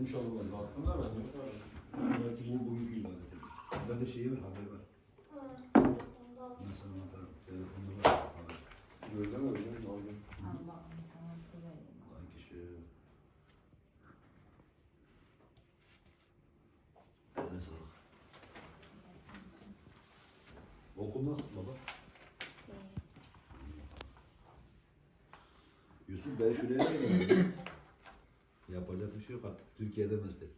Getirmiş oldum ben. Baktım da ben. yok. Belki yine bugünkü gibi vaziyette. Ben de şeyi ver, haber ver. Mesela da telefonda var. mi? Öyle mi? Aldım. Allah'ım sana söyleyeyim. Olan kişi. Sağlık. Okul nasıl baba? Yusuf ben şuraya geldim. Şey yok artık. Türkiye'de meslek.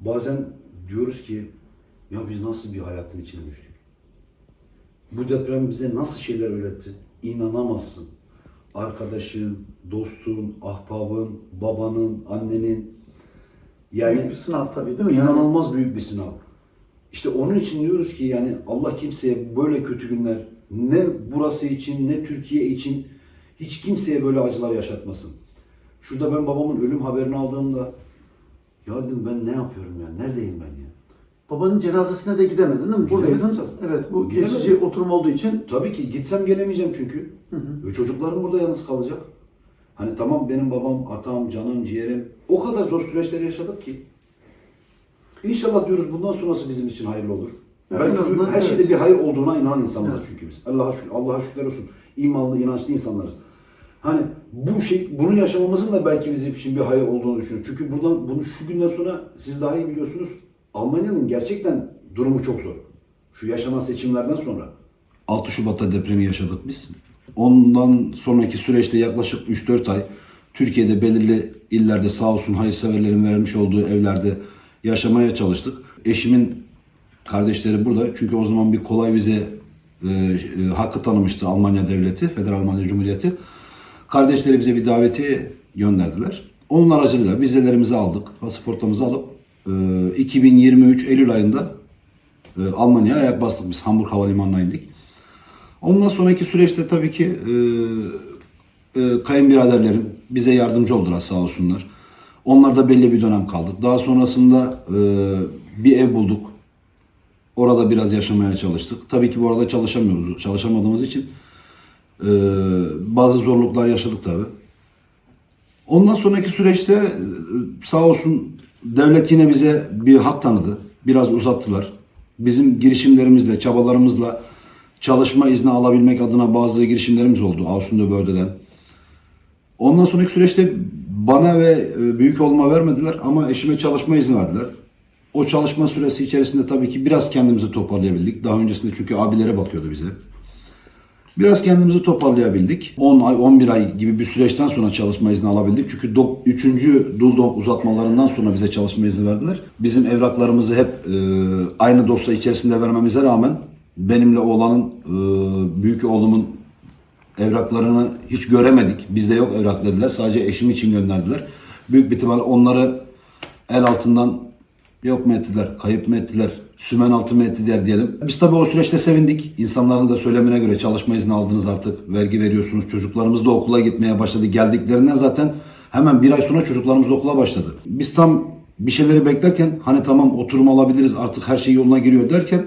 Bazen diyoruz ki ya biz nasıl bir hayatın içine düştük? Bu deprem bize nasıl şeyler öğretti? İnanamazsın. Arkadaşın, dostun, ahbabın, babanın, annenin yani Büyük bir sınav tabii değil mi? Yani İnanılmaz büyük bir sınav. İşte onun için diyoruz ki yani Allah kimseye böyle kötü günler ne burası için ne Türkiye için hiç kimseye böyle acılar yaşatmasın. Şurada ben babamın ölüm haberini aldığımda ya dedim ben ne yapıyorum ya? Neredeyim ben ya? babanın cenazesine de gidemedin değil mi? Gidemedim Buradaydın. tabii. Evet bu Gidemedim. geçici oturum olduğu için Tabii ki gitsem gelemeyeceğim çünkü. Ve çocuklarım burada yalnız kalacak. Hani tamam benim babam, atam, canım, ciğerim o kadar zor süreçleri yaşadık ki. İnşallah diyoruz bundan sonrası bizim için hayırlı olur. Ya Belki azından her şeyde evet. bir hayır olduğuna inanan insanlarız Evet. çünkü biz. Allah'a şükür, Allah'a şükürler olsun. İmanlı, inançlı insanlarız. Hani bu şey, bunu yaşamamızın da belki bizim için bir hayır olduğunu düşünüyoruz. Çünkü buradan, bunu şu günden sonra siz daha iyi biliyorsunuz. Almanya'nın gerçekten durumu çok zor. Şu yaşanan seçimlerden sonra. 6 Şubat'ta depremi yaşadık biz. Ondan sonraki süreçte yaklaşık 3-4 ay Türkiye'de belirli illerde sağ olsun hayırseverlerin vermiş olduğu evlerde yaşamaya çalıştık. Eşimin kardeşleri burada çünkü o zaman bir kolay vize e, e, hakkı tanımıştı Almanya devleti, Federal Almanya Cumhuriyeti. Kardeşleri bize bir davetiye gönderdiler. Onun aracılığıyla vizelerimizi aldık, pasaportlarımızı alıp e, 2023 Eylül ayında e, Almanya'ya ayak bastık biz. Hamburg Havalimanı'na indik. Ondan sonraki süreçte tabii ki e, e, kayınbiraderlerim bize yardımcı oldular sağ olsunlar. Onlar da belli bir dönem kaldık. Daha sonrasında e, bir ev bulduk. Orada biraz yaşamaya çalıştık. Tabii ki bu arada çalışamıyoruz. Çalışamadığımız için e, bazı zorluklar yaşadık tabii. Ondan sonraki süreçte e, sağ olsun devlet yine bize bir hak tanıdı. Biraz uzattılar. Bizim girişimlerimizle, çabalarımızla çalışma izni alabilmek adına bazı girişimlerimiz oldu Avusturya bölgeden. Ondan sonraki süreçte bana ve e, büyük olma vermediler ama eşime çalışma izni verdiler. O çalışma süresi içerisinde tabii ki biraz kendimizi toparlayabildik. Daha öncesinde çünkü abilere bakıyordu bize. Biraz kendimizi toparlayabildik. 10 ay, 11 ay gibi bir süreçten sonra çalışma izni alabildik. Çünkü 3. Duldom uzatmalarından sonra bize çalışma izni verdiler. Bizim evraklarımızı hep e, aynı dosya içerisinde vermemize rağmen benimle oğlanın, e, büyük oğlumun evraklarını hiç göremedik. Bizde yok evrak dediler. Sadece eşim için gönderdiler. Büyük bir ihtimal onları el altından yok mu ettiler, kayıp mı ettiler, sümen altı mı ettiler diyelim. Biz tabii o süreçte sevindik. İnsanların da söylemine göre çalışma izni aldınız artık, vergi veriyorsunuz. Çocuklarımız da okula gitmeye başladı. Geldiklerinden zaten hemen bir ay sonra çocuklarımız okula başladı. Biz tam bir şeyleri beklerken hani tamam oturum alabiliriz artık her şey yoluna giriyor derken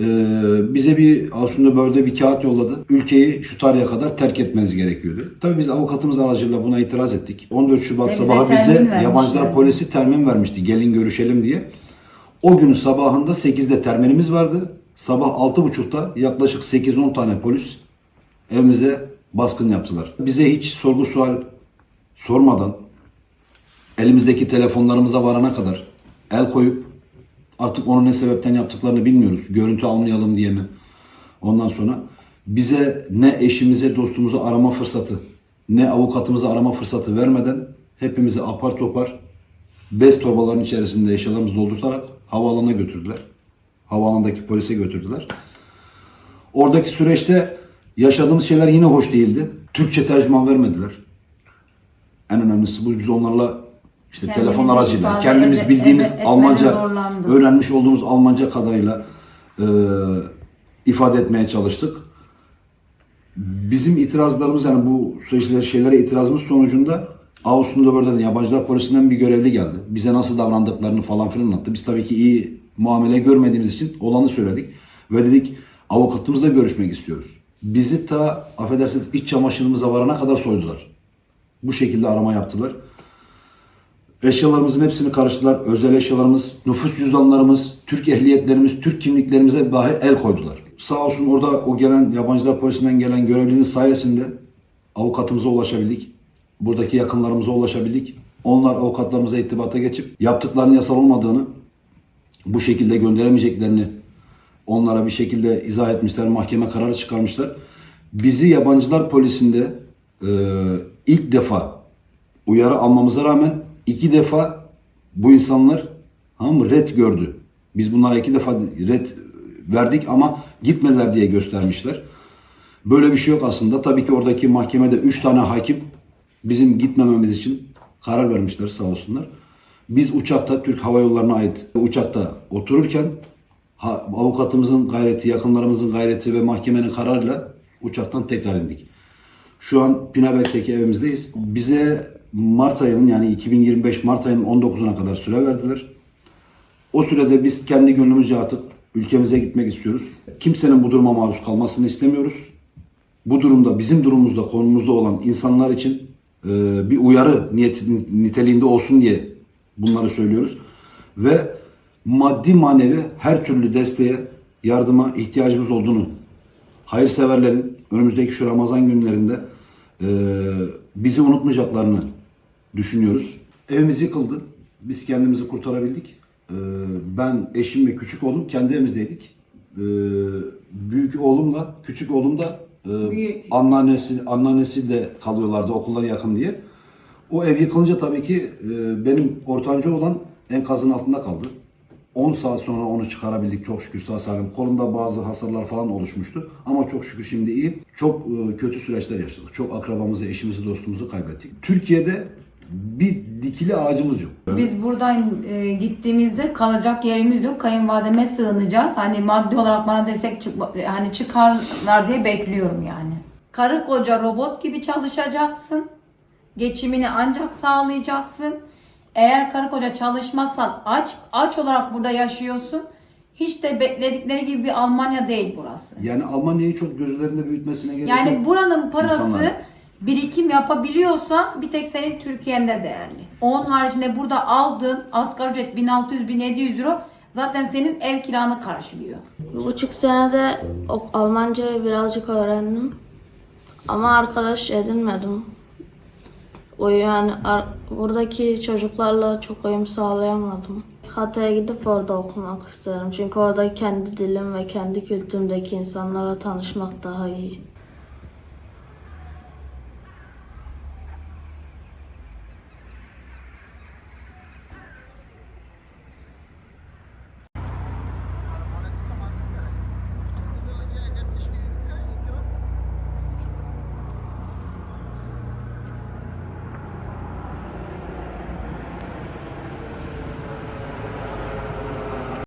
ee, bize bir aslında böyle bir kağıt yolladı. Ülkeyi şu tarihe kadar terk etmeniz gerekiyordu. Tabii biz avukatımız aracılığıyla buna itiraz ettik. 14 Şubat bize sabahı bize vermişler. yabancılar polisi termin vermişti. Gelin görüşelim diye. O günün sabahında 8'de terminimiz vardı. Sabah 6.30'da yaklaşık 8-10 tane polis evimize baskın yaptılar. Bize hiç sorgu sual sormadan elimizdeki telefonlarımıza varana kadar el koyup artık onu ne sebepten yaptıklarını bilmiyoruz. Görüntü almayalım diye mi? Ondan sonra bize ne eşimize, dostumuzu arama fırsatı, ne avukatımızı arama fırsatı vermeden hepimizi apar topar bez torbaların içerisinde eşyalarımızı doldurtarak havaalanına götürdüler. Havaalanındaki polise götürdüler. Oradaki süreçte yaşadığımız şeyler yine hoş değildi. Türkçe tercüman vermediler. En önemlisi bu biz onlarla işte Kendimizi telefon aracıyla ifade kendimiz ede- bildiğimiz ede- etmede Almanca zorlandık. öğrenmiş olduğumuz Almanca kadarıyla e, ifade etmeye çalıştık. Bizim itirazlarımız yani bu süreçler şeylere itirazımız sonucunda Ağustos'ta böyle yabancılar polisinden bir görevli geldi. Bize nasıl davrandıklarını falan filan anlattı. Biz tabii ki iyi muamele görmediğimiz için olanı söyledik. Ve dedik avukatımızla görüşmek istiyoruz. Bizi ta affedersiniz iç çamaşırımıza varana kadar soydular. Bu şekilde arama yaptılar. Eşyalarımızın hepsini karıştılar. Özel eşyalarımız, nüfus cüzdanlarımız, Türk ehliyetlerimiz, Türk kimliklerimize dahi el koydular. Sağ olsun orada o gelen yabancılar polisinden gelen görevlinin sayesinde avukatımıza ulaşabildik. Buradaki yakınlarımıza ulaşabildik. Onlar avukatlarımıza irtibata geçip yaptıklarının yasal olmadığını, bu şekilde gönderemeyeceklerini onlara bir şekilde izah etmişler, mahkeme kararı çıkarmışlar. Bizi yabancılar polisinde e, ilk defa uyarı almamıza rağmen iki defa bu insanlar tamam red gördü. Biz bunlara iki defa red verdik ama gitmediler diye göstermişler. Böyle bir şey yok aslında. Tabii ki oradaki mahkemede üç tane hakim bizim gitmememiz için karar vermişler sağ olsunlar. Biz uçakta Türk Hava Yolları'na ait uçakta otururken avukatımızın gayreti, yakınlarımızın gayreti ve mahkemenin kararıyla uçaktan tekrar indik. Şu an Pinabelk'teki evimizdeyiz. Bize Mart ayının yani 2025 Mart ayının 19'una kadar süre verdiler. O sürede biz kendi gönlümüzce artık ülkemize gitmek istiyoruz. Kimsenin bu duruma maruz kalmasını istemiyoruz. Bu durumda bizim durumumuzda, konumuzda olan insanlar için e, bir uyarı niyet, niteliğinde olsun diye bunları söylüyoruz. Ve maddi manevi her türlü desteğe, yardıma ihtiyacımız olduğunu hayırseverlerin önümüzdeki şu Ramazan günlerinde e, bizi unutmayacaklarını düşünüyoruz. Evimiz yıkıldı. Biz kendimizi kurtarabildik. E, ben, eşim ve küçük oğlum kendi evimizdeydik. E, büyük oğlumla küçük oğlum da e, Büyük. anneannesi, anneannesiyle kalıyorlardı okulları yakın diye. O ev yıkılınca tabii ki e, benim ortanca olan enkazın altında kaldı. 10 saat sonra onu çıkarabildik çok şükür sağ salim. Kolumda bazı hasarlar falan oluşmuştu. Ama çok şükür şimdi iyi. Çok e, kötü süreçler yaşadık. Çok akrabamızı, eşimizi, dostumuzu kaybettik. Türkiye'de bir dikili ağacımız yok. Biz buradan e, gittiğimizde kalacak yerimiz yok. Kayınvalideme sığınacağız. Hani maddi olarak bana destek çık hani çıkarlar diye bekliyorum yani. Karı koca robot gibi çalışacaksın. Geçimini ancak sağlayacaksın. Eğer karı koca çalışmazsan aç aç olarak burada yaşıyorsun. Hiç de bekledikleri gibi bir Almanya değil burası. Yani Almanya'yı çok gözlerinde büyütmesine gerek Yani yok. buranın parası İnsanlar. Birikim yapabiliyorsan bir tek senin Türkiye'nde değerli. Onun haricinde burada aldığın asgari ücret 1600-1700 euro zaten senin ev kiranı karşılıyor. Bir buçuk senede Almancayı birazcık öğrendim. Ama arkadaş edinmedim. O yani buradaki çocuklarla çok uyum sağlayamadım. Hatay'a gidip orada okumak isterim. Çünkü orada kendi dilim ve kendi kültürümdeki insanlarla tanışmak daha iyi.